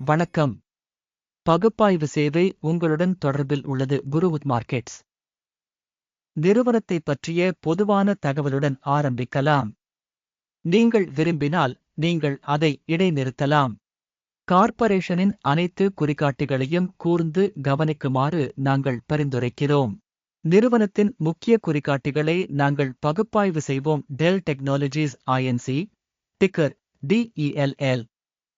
வணக்கம். பகுப்பாய்வு சேவை உங்களுடன் தொடர்பில் உள்ளது குருவுத் மார்க்கெட்ஸ். நிறுவனத்தை பற்றிய பொதுவான தகவலுடன் ஆரம்பிக்கலாம். நீங்கள் விரும்பினால் நீங்கள் அதை இடைநிறுத்தலாம். கார்ப்பரேஷனின் அனைத்து குறிகாட்டிகளையும் கூர்ந்து கவனிக்குமாறு நாங்கள் பரிந்துரைக்கிறோம். நிறுவனத்தின் முக்கிய குறிகாட்டிகளை நாங்கள் பகுப்பாய்வு செய்வோம் Dell Technologies Inc ticker DELL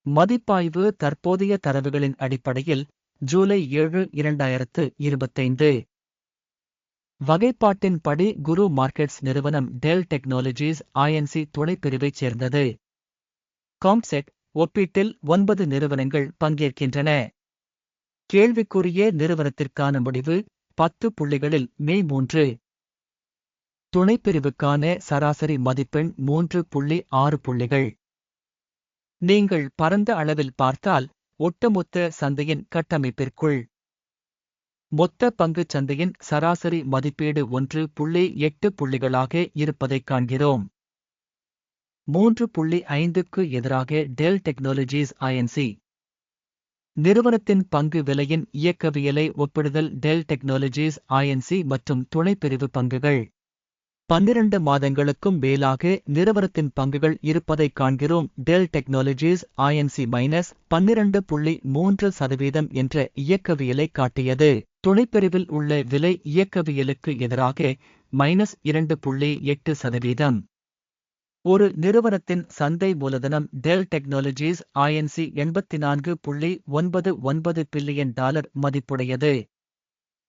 மதிப்பாய்வு தற்போதைய தரவுகளின் அடிப்படையில் ஜூலை ஏழு இரண்டாயிரத்து இருபத்தைந்து. வகைப்பாட்டின்படி குரு மார்க்கெட்ஸ் நிறுவனம் டெல் டெக்னாலஜிஸ் ஐஎன்சி துணைப்பிரிவைச் சேர்ந்தது. காம்செட் ஒப்பீட்டில் ஒன்பது நிறுவனங்கள் பங்கேற்கின்றன. கேள்விக்குரிய நிறுவனத்திற்கான முடிவு பத்து புள்ளிகளில் மே மூன்று. துணைப்பிரிவுக்கான சராசரி மதிப்பெண் மூன்று புள்ளி ஆறு புள்ளிகள். நீங்கள் பரந்த அளவில் பார்த்தால் ஒட்டுமொத்த சந்தையின் கட்டமைப்பிற்குள். மொத்த பங்குச் சந்தையின் சராசரி மதிப்பீடு ஒன்று புள்ளி எட்டு புள்ளிகளாக இருப்பதைக் காண்கிறோம். மூன்று புள்ளி ஐந்துக்கு எதிராக டெல் டெக்னாலஜிஸ் ஐஎன்சி நிறுவனத்தின் பங்கு விலையின் இயக்கவியலை ஒப்பிடுதல் டெல் டெக்னாலஜிஸ் ஐஎன்சி மற்றும் துணைப்பிரிவு பங்குகள். பன்னிரண்டு மாதங்களுக்கும் மேலாக நிறுவனத்தின் பங்குகள் இருப்பதைக் காண்கிறோம். டெல் டெக்னாலஜிஸ் ஐஎன்சி மைனஸ் பன்னிரண்டு புள்ளி மூன்று சதவீதம் என்ற இயக்கவியலை காட்டியது. துணைப்பிரிவில் உள்ள விலை இயக்கவியலுக்கு எதிராக மைனஸ் இரண்டு புள்ளி எட்டு சதவீதம். ஒரு நிறுவனத்தின் சந்தை மூலதனம் டெல் டெக்னாலஜிஸ் ஐஎன்சி எண்பத்தி நான்கு புள்ளி ஒன்பது ஒன்பது பில்லியன் டாலர் மதிப்புடையது.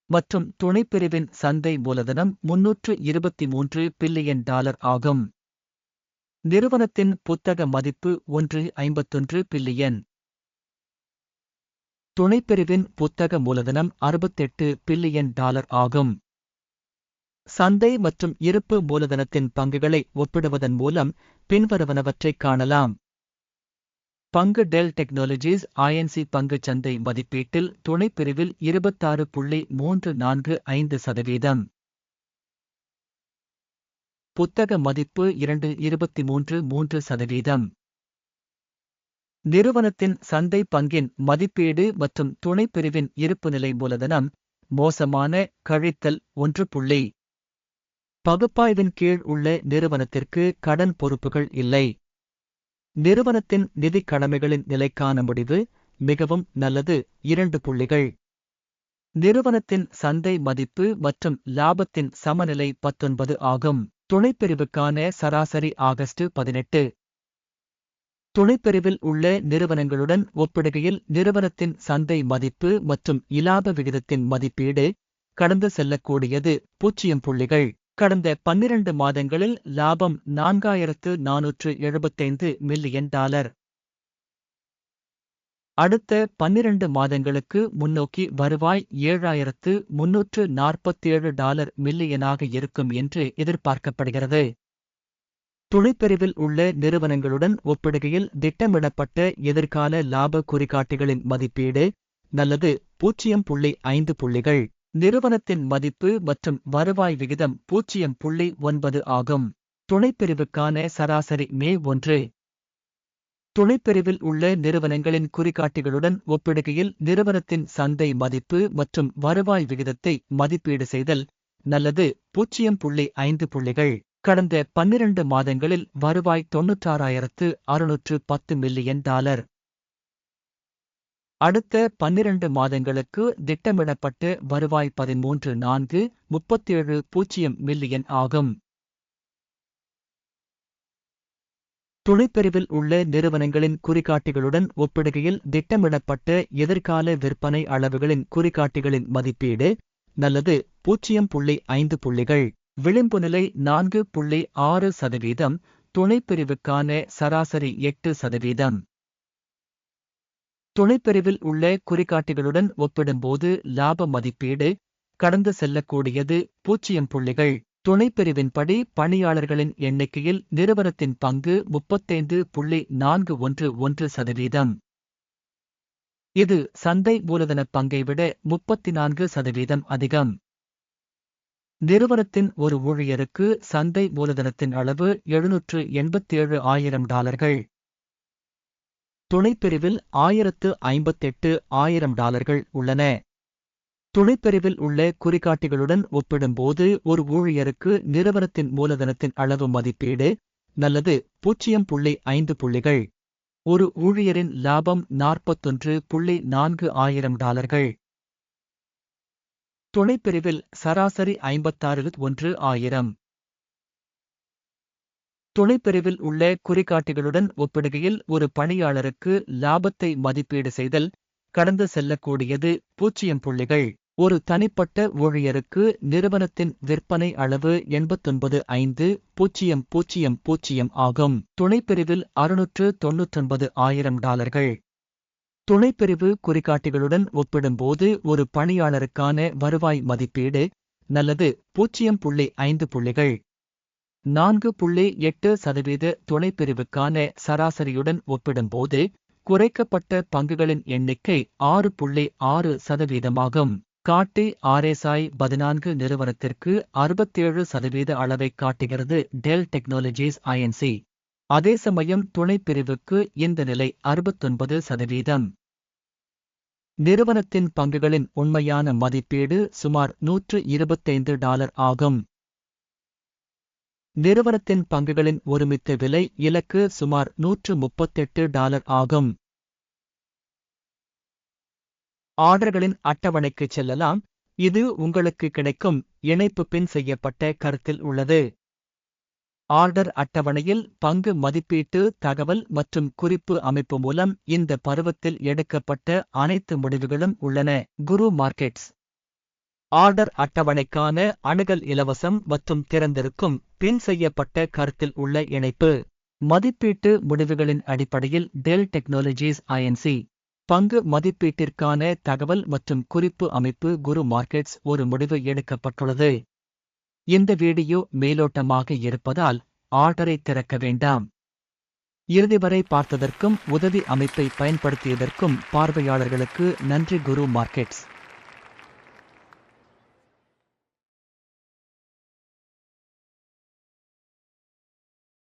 மற்றும் துணைப்பிரிவின் சந்தை மூலதனம் முன்னூற்று இருபத்தி மூன்று பில்லியன் டாலர் ஆகும். நிறுவனத்தின் புத்தக மதிப்பு ஒன்று ஐம்பத்தொன்று பில்லியன். துணைப்பிரிவின் புத்தக மூலதனம் அறுபத்தெட்டு பில்லியன் டாலர் ஆகும். சந்தை மற்றும் இருப்பு மூலதனத்தின் பங்குகளை ஒப்பிடுவதன் மூலம் பின்வருவனவற்றைக் காணலாம். பங்கு டெல் டெக்னாலஜிஸ் ஐஎன்சி பங்குச் சந்தை மதிப்பீட்டில் துணைப்பிரிவில் இருபத்தாறு புள்ளி மூன்று நான்கு ஐந்து சதவீதம். புத்தக மதிப்பு இரண்டு இருபத்தி மூன்று மூன்று சதவீதம். நிறுவனத்தின் சந்தை பங்கின் மதிப்பீடு மற்றும் துணைப்பிரிவின் இருப்புநிலை மூலதனம் மோசமான கழித்தல் ஒன்று புள்ளி. பகுப்பாய்வின் கீழ் உள்ள நிறுவனத்திற்கு கடன் பொறுப்புகள் இல்லை. நிறுவனத்தின் நிதிக் கடமைகளின் நிலைக்கான முடிவு மிகவும் நல்லது. இரண்டு புள்ளிகள். நிறுவனத்தின் சந்தை மதிப்பு மற்றும் லாபத்தின் சமநிலை பத்தொன்பது ஆகும். துணைப்பிரிவுக்கான சராசரி ஆகஸ்ட் பதினெட்டு. துணைப்பிரிவில் உள்ள நிறுவனங்களுடன் ஒப்பிடுகையில் நிறுவனத்தின் சந்தை மதிப்பு மற்றும் இலாப விகிதத்தின் மதிப்பீடு கடந்து செல்லக்கூடியது. பூஜ்ஜியம் புள்ளிகள். கடந்த பன்னிரண்டு மாதங்களில் லாபம் நான்காயிரத்து நானூற்று எழுபத்தைந்து மில்லியன் டாலர். அடுத்த பன்னிரண்டு மாதங்களுக்கு முன்னோக்கி வருவாய் ஏழாயிரத்து முன்னூற்று நாற்பத்தேழு டாலர் மில்லியனாக இருக்கும் என்று எதிர்பார்க்கப்படுகிறது. துணைப்பிரிவில் உள்ள நிறுவனங்களுடன் ஒப்பிடுகையில் திட்டமிடப்பட்ட எதிர்கால லாப குறிகாட்டிகளின் மதிப்பீடு நல்லது பூஜ்ஜியம் புள்ளி ஐந்து புள்ளிகள். நிறுவனத்தின் மதிப்பு மற்றும் வருவாய் விகிதம் பூஜ்ஜியம் புள்ளி ஒன்பது ஆகும். துணைப்பிரிவுக்கான சராசரி மே ஒன்று. துணைப்பிரிவில் உள்ள நிறுவனங்களின் குறிகாட்டிகளுடன் ஒப்பிடுகையில் நிறுவனத்தின் சந்தை மதிப்பு மற்றும் வருவாய் விகிதத்தை மதிப்பீடு செய்தல் நல்லது. பூஜ்ஜியம் புள்ளி ஐந்து புள்ளிகள். கடந்த பன்னிரண்டு மாதங்களில் வருவாய் தொன்னூற்றாறாயிரத்து அறுநூற்று பத்து மில்லியன் டாலர். அடுத்த பன்னிரண்டு மாதங்களுக்கு திட்டமிடப்பட்டு வருவாய் பதிமூன்று நான்கு முப்பத்தேழு பூஜ்ஜியம் மில்லியன் ஆகும். துணைப்பிரிவில் உள்ள நிறுவனங்களின் குறிகாட்டிகளுடன் ஒப்பிடுகையில் திட்டமிடப்பட்ட எதிர்கால விற்பனை அளவுகளின் குறிகாட்டிகளின் மதிப்பீடு நல்லது பூஜ்ஜியம் புள்ளி ஐந்து புள்ளிகள். விளிம்பு நிலை நான்கு புள்ளி ஆறு சதவீதம் துணைப்பிரிவுக்கான சராசரி எட்டு சதவீதம். துணைப்பிரிவில் உள்ள குறிகாட்டிகளுடன் ஒப்பிடும்போது லாப மதிப்பீடு கடந்து செல்லக்கூடியது பூஜ்ஜியம் புள்ளிகள். துணைப்பிரிவின்படி பணியாளர்களின் எண்ணிக்கையில் நிறுவனத்தின் பங்கு முப்பத்தைந்து புள்ளி நான்கு ஒன்று ஒன்று சதவீதம். இது சந்தை மூலதன பங்கை விட முப்பத்தி நான்கு சதவீதம் அதிகம். நிறுவனத்தின் ஒரு ஊழியருக்கு சந்தை மூலதனத்தின் அளவு எழுநூற்று எண்பத்தேழு ஆயிரம் டாலர்கள். துணைப்பிரிவில் ஆயிரத்து ஐம்பத்தெட்டு ஆயிரம் டாலர்கள் உள்ளன. துணைப்பிரிவில் உள்ள குறிகாட்டிகளுடன் ஒப்பிடும்போது ஒரு ஊழியருக்கு நிறுவனத்தின் மூலதனத்தின் அளவு மதிப்பீடு நல்லது பூஜ்ஜியம் புள்ளி ஐந்து புள்ளிகள். ஒரு ஊழியரின் லாபம் நாற்பத்தொன்று புள்ளி நான்கு ஆயிரம் டாலர்கள். துணைப்பிரிவில் சராசரி ஐம்பத்தாறு ஒன்று ஆயிரம். துணைப்பிரிவில் உள்ள குறிகாட்டிகளுடன் ஒப்பிடுகையில் ஒரு பணியாளருக்கு லாபத்தை மதிப்பீடு செய்தல் கடந்து செல்லக்கூடியது பூஜ்ஜியம் புள்ளிகள். ஒரு தனிப்பட்ட ஊழியருக்கு நிறுவனத்தின் விற்பனை அளவு எண்பத்தொன்பது ஐந்து பூஜ்ஜியம் பூஜ்ஜியம் பூஜ்ஜியம் ஆகும். துணைப்பிரிவில் அறுநூற்று தொன்னூற்றொன்பது ஆயிரம் டாலர்கள். துணைப்பிரிவு குறிகாட்டிகளுடன் ஒப்பிடும்போது ஒரு பணியாளருக்கான வருவாய் மதிப்பீடு நல்லது பூஜ்ஜியம் புள்ளி ஐந்து புள்ளிகள். நான்கு புள்ளி எட்டு சதவீத துணைப்பிரிவுக்கான சராசரியுடன் ஒப்பிடும்போது குறைக்கப்பட்ட பங்குகளின் எண்ணிக்கை ஆறு புள்ளி ஆறு சதவீதமாகும். காட்டி ஆர்எஸ்ஐ பதினான்கு நிறுவனத்திற்கு அறுபத்தேழு சதவீத அளவை காட்டுகிறது டெல் டெக்னாலஜிஸ் ஐஎன்சி அதே சமயம் துணைப்பிரிவுக்கு இந்த நிலை அறுபத்தொன்பது சதவீதம். நிறுவனத்தின் பங்குகளின் உண்மையான மதிப்பீடு சுமார் நூற்று இருபத்தைந்து டாலர் ஆகும். நிறுவனத்தின் பங்குகளின் ஒருமித்த விலை இலக்கு சுமார் நூற்று முப்பத்தெட்டு டாலர் ஆகும். ஆர்டர்களின் அட்டவணைக்கு செல்லலாம். இது உங்களுக்கு கிடைக்கும். இணைப்பு பின் செய்யப்பட்ட கருத்தில் உள்ளது. ஆர்டர் அட்டவணையில் பங்கு மதிப்பீட்டு தகவல் மற்றும் குறிப்பு அமைப்பு மூலம் இந்த பருவத்தில் எடுக்கப்பட்ட அனைத்து முடிவுகளும் உள்ளன. குரு மார்க்கெட்ஸ். ஆர்டர் அட்டவணைக்கான அணுகல் இலவசம் மற்றும் திறந்திருக்கும் பின் செய்யப்பட்ட கருத்தில் உள்ள இணைப்பு. மதிப்பீட்டு முடிவுகளின் அடிப்படையில் டெல் டெக்னாலஜிஸ் ஐஎன்சி பங்கு மதிப்பீட்டிற்கான தகவல் மற்றும் குறிப்பு அமைப்பு குரு மார்க்கெட்ஸ் ஒரு முடிவு எடுக்கப்பட்டுள்ளது. இந்த வீடியோ மேலோட்டமாக இருப்பதால் ஆர்டரை திறக்க வேண்டாம். இறுதி வரை பார்த்ததற்கும் உதவி அமைப்பை பயன்படுத்தியதற்கும் பார்வையாளர்களுக்கு நன்றி குரு மார்க்கெட்ஸ்.